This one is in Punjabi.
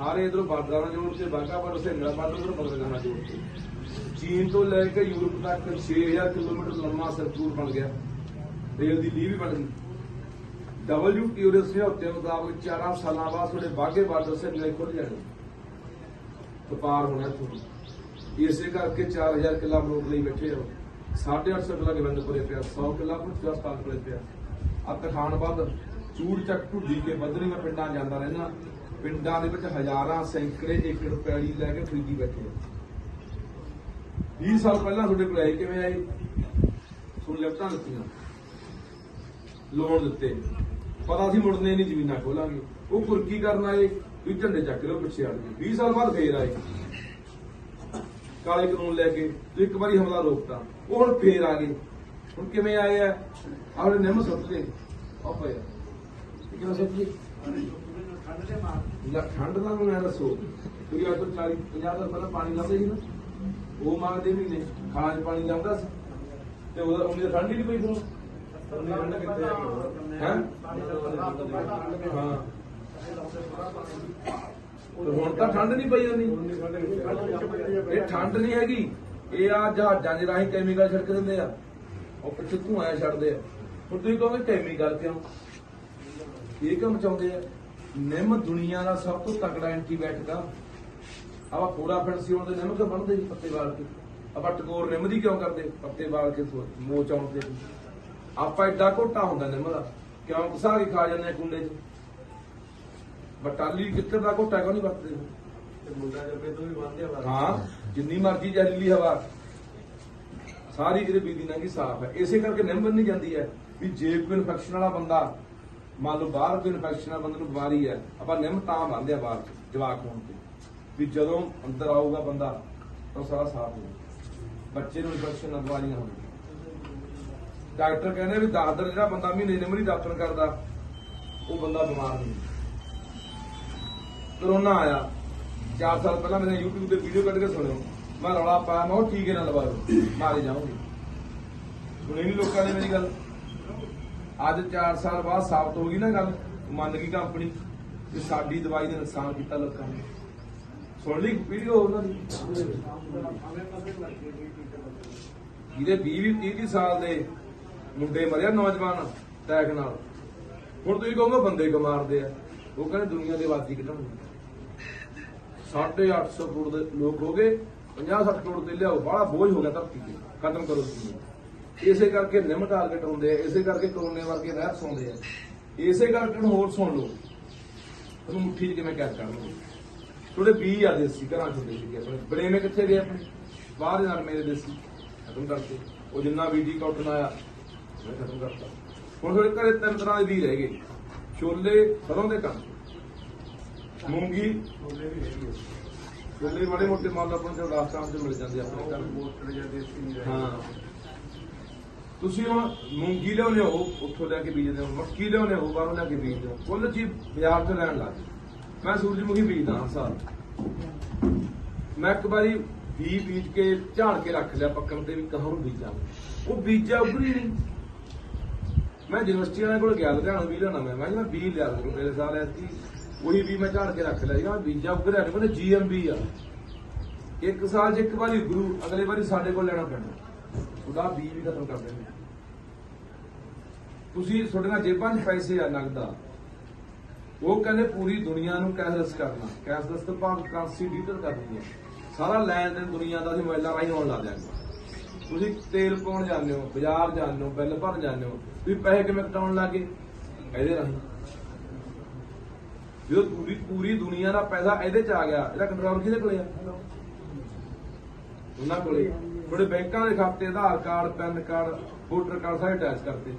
ਸਾਰੇ ਇਧਰੋਂ ਬਾਰਡਰਾਂ ਜੋੜ ਤੇ ਬਾਗਾ ਪਰ ਉਸੇ ਮੇਰਾ ਬਾਰਡਰ ਤੋਂ ਜੋੜ ਤੇ ਚੀਨ ਤੋਂ ਲੈ ਕੇ ਯੂਰਪ ਤੱਕ 6000 ਕਿਲੋਮੀਟਰ ਲੰਮਾ ਸਰਕੂਟ ਬਣ ਗਿਆ। ਰੇਲ ਦੀ ਲੀਹ ਵੀ ਬਣ ਗਈ। WTO ਦੇ ਸਮਝੌਤੇ ਮੁਤਾਬਕ 4 ਸਾਲਾਂ ਬਾਅਦ ਤੁਹਾਡੇ ਬਾਗੇ ਬਾਰਡਰ ਸੇ ਲੈ ਖੁੱਲ ਜਾਣੇ ਵਪਾਰ ਹੋਣਾ ਤੁਹਾਨੂੰ ਇਸੇ ਕਰਕੇ 4000 ਕਿੱਲਾ ਮਰੋਕ ਲਈ ਬੈਠੇ ਹੋ। 850 ਕਿੱਲਾ ਗਵੰਦ ਕੋਲੇ ਪਿਆ 100 ਕਿੱਲਾ ਪੁੱਛਿਆ ਸਤਾਨ ਕੋਲੇ ਪਿਆ। ਆ ਤਖਾਨਬੰਦ ਚੂੜ ਚੱਕ ਢੁੱਡੀ ਕੇ ਬਦਰੀ ਮੈਂ ਪਿੰਡਾਂ ਜਾਂਦਾ ਰਹਿਣਾ ਪਿੰਡਾਂ ਦੇ ਵਿੱਚ ਹਜ਼ਾਰਾਂ ਸੈਂਕੜੇ ਏਕੜ ਪੈੜੀ ਲੈ ਕੇ ਖਰੀਦੀ ਬੈਠੇ ਆ। 20 ਸਾਲ ਪਹਿਲਾਂ ਤੁਹਾਡੇ ਕੋਲ ਕਿਵੇਂ ਆਏ? ਤੁਹਾਨੂੰ ਲਿਫਟਾਂ ਦਿੱਤੀਆਂ, ਲੋਨ ਦਿੱਤੇ। ਪਤਾ ਸੀ ਮੁੜਨੇ ਨਹੀਂ, ਜ਼ਮੀਨਾਂ ਖੋਲਾਂਗੇ। ਉਹ ਕੁਰਕੀ ਕਰਨ ਆਏ? ਵੀ ਝੰਡੇ ਚੱਕ ਲਓ ਪਿੱਛੇ ਆ ਗਏ 20 ਸਾਲ ਬਾਅਦ ਫੇਰ ਆਏ। ਕਾਲੇ ਕਾਨੂੰਨ ਲੈ ਕੇ ਤੇ ਇੱਕ ਵਾਰੀ ਹਮਲਾ ਰੋਕਤਾ। ਉਹ ਹੁਣ ਫੇਰ ਆ ਗਏ। ਹੁਣ ਕਿਵੇਂ ਆਏ ਆ? ਆਪਣੇ ਨਿੰਮ ਸੁੱਟ ਲਏ ਆ। ਪਿਆ ਕਿਵੇਂ ਸੁੱਟ ਲਏ ਠੰਡ ਦਾ ਮੈਂ ਦੱਸੋ। ਕੋਈ ਅੱਜ ਤੋਂ 40 50 ਸਾਲ ਪਹਿਲਾਂ ਪਾਣੀ ਲਾਉਂਦੇ ਸੀ ਨਾ? ਉਹ ਮੰਗਦੇ ਮਹੀਨੇ ਖਾਣਾ ਚ ਪਾਣੀ ਲਾਉਂਦਾ ਸੀ। ਤੇ ਉਹਦਾ ਉਹਨੇ ਠੰਡ ਹੀ ਨਹੀਂ ਪਈ ਤੁਹਾਨੂੰ ਉਹਨੇ ਠੰਡ ਕਿੱਥੇ ਆ ਗਈ ਹੈ? ਹਾਂ। ਤੇ ਹੁਣ ਤਾਂ ਠੰਡ ਨਹੀਂ ਪਈ ਜਾਂਦੀ। ਇਹ ਠੰਡ ਨਹੀਂ ਹੈਗੀ। ਇਹ ਆ ਜਹਾਜ਼ਾਂ ਦੇ ਰਾਹੀਂ ਕੈਮੀਕਲ ਛਿੜਕ ਦਿੰਦੇ ਆ। ਉਹ ਪਿੱਛੇ ਧੂਆਂ ਛੱਡਦੇ ਆ। ਹੁਣ ਤੁਸੀਂ ਕਹੋਗੇ ਕੈਮੀਕਲ ਕਿਉਂ? ਇਹ ਕੰਮ ਚਾਹੁੰਦੇ ਆ? ਨਿੰਮ ਦੁਨੀਆ ਦਾ ਸਭ ਤੋਂ ਤਕੜਾ ਐਂਟੀਬਾਇਓਟਿਕ ਆ ਆਪਾਂ ਫੋੜਾ ਫੈਂਸੀ ਉਹਦੇ ਨਿੰਮ ਕਿਉਂ ਬਣਦੇ ਜੀ ਪੱਤੇ ਵਾਲ ਕੇ? ਆਪਾਂ ਟਕੋਰ ਨਿੰਮ ਦੀ ਕਿਉਂ ਕਰਦੇ? ਪੱਤੇ ਵਾਲ ਕੇ ਮੋਚ ਆਉਂਦੇ ਆਪਾਂ ਐਡਾ ਘੋਟਾ ਹੁੰਦਾ ਨਿੰਮ ਦਾ। ਕਿਉਂ? ਘਸਾ ਕੇ ਖਾ ਜਾਂਦੇ ਆ ਕੁੰਡੇ 'ਚ। ਬਟਾਲੀ ਕਿੱਥੇ ਦਾ ਘੋਟਾ ਕਿਉਂ ਨਹੀਂ ਵਰਤਦੇ? ਮੁੰਡਾ ਜੱਬੇ ਤੋਂ ਵੀ ਵਾਧਿਆ ਵਾ ਹਾਂ ਜਿੰਨੀ ਮਰਜ਼ੀ ਜ਼ਹਿਰੀਲੀ ਹਵਾ। ਸਾਰੀ ਜਿਹੜੇ ਬੀਦੀ ਨਾਲ ਕੀ ਸਾਫ਼ ਹੈ। ਇਸੇ ਕਰਕੇ ਨਿੰਮ ਨਹੀਂ ਜਾਂਦੀ ਹੈ ਵੀ ਜੇ ਕੋਈ ਇਨਫੈਕਸ਼ਨ ਵਾਲਾ ਬੰਦਾ ਮੰਨ ਲਓ ਬਾਹਰ ਕੋਈ ਇਨਫੈਕਸ਼ਨ ਵਾਲਾ ਬੰਦੇ ਨੂੰ ਬਿਮਾਰੀ ਹੈ ਆਪਾਂ ਨਿੰਮ ਤਾਂ ਬੰਨਦੇ ਆ ਬਾਹਰ ਜਵਾਕ ਹੋਣ ਤੇ। ਵੀ ਜਦੋਂ ਅੰਦਰ ਆਊਗਾ ਬੰਦਾ, ਤਾਂ ਸਾਰਾ ਸਾਫ਼ ਹੋ ਬੱਚੇ ਨੂੰ ਇਨਫੈਕਸ਼ਨ ਨਾਲ ਬਿਮਾਰੀਆਂ ਹੋਣਗੀਆਂ। ਡਾਕਟਰ ਕਹਿੰਦੇ ਵੀ ਦਾਦਰ ਜਿਹੜਾ ਬੰਦਾ ਮਹੀਨੇ ਨਿੰਮ ਨਹੀਂ ਡਾਕਟਰ ਕਰਦਾ, ਉਹ ਬੰਦਾ ਬਿਮਾਰ ਨਹੀਂ ਕਰੋਨਾ ਆਇਆ 4 ਸਾਲ ਪਹਿਲਾਂ ਮੇਰੇ YouTube ਤੇ ਵੀਡੀਓ ਕੱਢ ਕੇ ਸੁਣਿਓ। ਮੈਂ ਰੌਲਾ ਪਾਇਆ, ਮੈਂ ਉਹ ਟੀਕੇ ਨਾਲ ਲਵਾ ਲਓ ਮਾਰੇ ਜਾਓਗੇ ਸੁਣੀ ਨਹੀਂ ਲੋਕਾਂ ਨੇ ਮੇਰੀ ਗੱਲ? ਅੱਜ 4 ਸਾਲ ਬਾਅਦ ਸਾਬਤ ਹੋ ਗਈ ਨਾ ਗੱਲ, ਮੰਨ ਗਈ ਕੰਪਨੀ ਕਿ ਸਾਡੀ ਦਵਾਈ ਨੇ ਨੁਕਸਾਨ ਕੀਤਾ ਲੋਕਾਂ ਨੇ। ਸੁਣ ਲਈ ਵੀਡੀਓ ਉਹਨਾਂ ਦੀ? ਜਿਹਦੇ 20 30 ਸਾਲ ਦੇ ਮੁੰਡੇ ਮਰਿਆ ਨੌਜਵਾਨ ਟੈਕ ਨਾਲ। ਹੁਣ ਤੁਸੀਂ ਕਹੋਗੇ ਬੰਦੇ ਕਿਉਂ ਆ? ਉਹ ਕਹਿੰਦੇ ਦੁਨੀਆ ਦੀ ਆਬਾਦੀ ਘਟਾਉਣੀ 850 ਕਰੋੜ ਦੇ ਲੋਕ ਹੋ ਗਏ 50 60 ਕਰੋੜ ਤੇ ਲਿਆਓ ਬੜਾ ਬੋਝ ਹੋ ਗਿਆ ਧਰਤੀ ਤੇ। ਖਤਮ ਕਰੋ ਦੁਨੀਆ ਇਸੇ ਕਰਕੇ ਨਿਮ ਟਾਰਗੇਟ ਹੁੰਦੇ ਆ ਇਸੇ ਕਰਕੇ ਕਰੋਨੇ ਵਰਗੇ ਰਹਿਤ ਸੌਂਦੇ ਆ। ਇਸੇ ਕਰਕੇ ਹੋਰ ਸੁਣ ਲਓ। ਤੁਹਾਨੂੰ ਮੁੱਠੀ 'ਚ ਕਿਵੇਂ ਕੈਦ ਕਰ ਲਓ 20 ਆ ਦੇਸੀ ਘਰਾਂ ਚ ਦੇਸੀ ਆਪਣੇ। ਬੜੇਵੇਂ ਕਿੱਥੇ ਗਏ ਆਪਣੇ? ਬਾਹਰ ਦੇ ਨਾਲ ਮੇਰੇ ਦੇਸੀ। ਖਤਮ ਕਰਤੇ। ਉਹ ਜਿੰਨਾ ਬੀਜੀ ਕਾਟਨ ਆਇਆ ਮੈਂ ਖਤਮ ਕਰਤਾ। ਹੁਣ ਤੁਹਾਡੇ ਘਰੇ ਤਿੰਨ ਤਰ੍ਹਾਂ ਦੇ ਬੀਜ ਰਹਿ ਗਏ। ਛੋਲੇ ਸਰੋਂ ਦੇ ਕੰਨ ਮੂੰਗੀ। ਮੁੰਡੇ ਵੀ ਹੈਗੇ ਆ। ਛੋਲੇ ਮਾੜੇ ਮੋਟੇ ਮੰਨ ਲਓ ਆਪਾਂ ਨੂੰ ਰਾਜਸਥਾਨ ਚ ਮਿਲ ਜਾਂਦੇ ਆਪਣੇ ਘਰ। ਰਹੇ ਹਾਂ। ਤੁਸੀਂ ਹੁਣ ਮੂੰਗੀ ਲਿਆਉਂਦੇ ਹੋ, ਉੱਥੋਂ ਲੈ ਕੇ ਬੀਜਦੇ ਹੋ, ਮੱਕੀ ਲਿਆਉਂਦੇ ਹੋ, ਬਾਹਰੋਂ ਲੈ ਕੇ ਬੀਜਦੇ ਹੋ, ਕੁੱਲ ਚੀਜ਼ ਬਾਜ਼ਾਰ ਤੋਂ ਲੈਣ ਲੱਗ ਗਏ। ਮੈਂ ਸੂਰਜਮੁਖੀ ਬੀਜਦਾ ਹਾਂ ਸਾਲ ਮੈਂ ਇੱਕ ਵਾਰੀ ਬੀ ਬੀਜ ਕੇ ਝਾੜ ਕੇ ਰੱਖ ਲਿਆ, ਪੱਕਣ ਤੇ ਵੀ ਕਹਾਂ ਨੂੰ ਬੀਜਾਂ ਉਹ ਬੀਜਾ ਉਗਰੀ ਨਹੀਂ। ਮੈਂ ਯੂਨੀਵਰਸਿਟੀ ਵਾਲਿਆਂ ਕੋਲ ਗਿਆ, ਲੁਧਿਆਣਾ ਵੀ ਲੈਣਾ ਮੈਂ। ਮੈਂ ਕਿਹਾ ਮੈਂ ਬੀ ਲਿਆ ਦੂੰ ਮੇਰੇ ਸਾਲ ਐਤੀ ਉਹੀ ਵੀ ਮੈਂ ਝਾੜ ਕੇ ਰੱਖ ਲਿਆ। ਸੀਗਾ ਮੈਂ ਬੀਜਾ ਉਗਰਿਆ ਨਹੀਂ, ਕਹਿੰਦੇ ਜੀਐਮਬੀ ਆ। ਇੱਕ ਸਾਲ 'ਚ ਇੱਕ ਵਾਰੀ ਗੁਰੂ, ਅਗਲੇ ਵਾਰੀ ਸਾਡੇ ਕੋਲ ਲੈਣਾ ਪੈਣਾ। ਉਹਦਾ ਬੀ ਵੀ ਖਤਮ ਕਰ ਦੇਣੇ ਤੁਸੀਂ ਤੁਹਾਡੇ ਨਾਲ ਜੇਬਾਂ 'ਚ ਪੈਸੇ ਆ ਨਗਦਾ ਉਹ ਕਹਿੰਦੇ ਪੂਰੀ ਦੁਨੀਆ ਨੂੰ ਕੈਸ਼ਲੈਸ ਕਰਨਾ। ਕੈਸ਼ਲੈਸ ਤੋਂ ਭਾਵ ਕਰੰਸੀ ਡਿਜੀਟਲ ਕਰਨੀ ਹੈ ਸਾਰਾ ਲੈਣ ਦੇਣ ਦੁਨੀਆ ਦਾ ਅਸੀਂ ਮੋਬਾਈਲਾਂ ਰਾਹੀਂ ਹੋਣ ਲੱਗ ਜਾਏਗਾ ਤੁਸੀਂ ਤੇਲ ਪਾਉਣ ਜਾਂਦੇ ਹੋ, ਬਾਜ਼ਾਰ ਜਾਂਦੇ ਹੋ, ਬਿੱਲ ਭਰਨ ਜਾਂਦੇ ਹੋ ਤੁਸੀਂ ਪੈਸੇ ਕਿਵੇਂ ਕਟਾਉਣ ਲੱਗੇ? ਇਹਦੇ ਰਾਹੀਂ। ਜਦੋਂ ਪੂਰੀ ਪੂਰੀ ਦੁਨੀਆ ਦਾ ਪੈਸਾ ਇਹਦੇ 'ਚ ਆ ਗਿਆ, ਇਹਦਾ ਕੰਟਰੋਲ ਕਿਹਦੇ ਕੋਲੇ ਆ? ਉਹਨਾਂ ਕੋਲੇ। ਤੁਹਾਡੇ ਬੈਂਕਾਂ ਦੇ ਖਾਤੇ Aadhaar card PAN card voter card ਸਾਰੇ ਅਟੈਚ ਕਰਤੇ।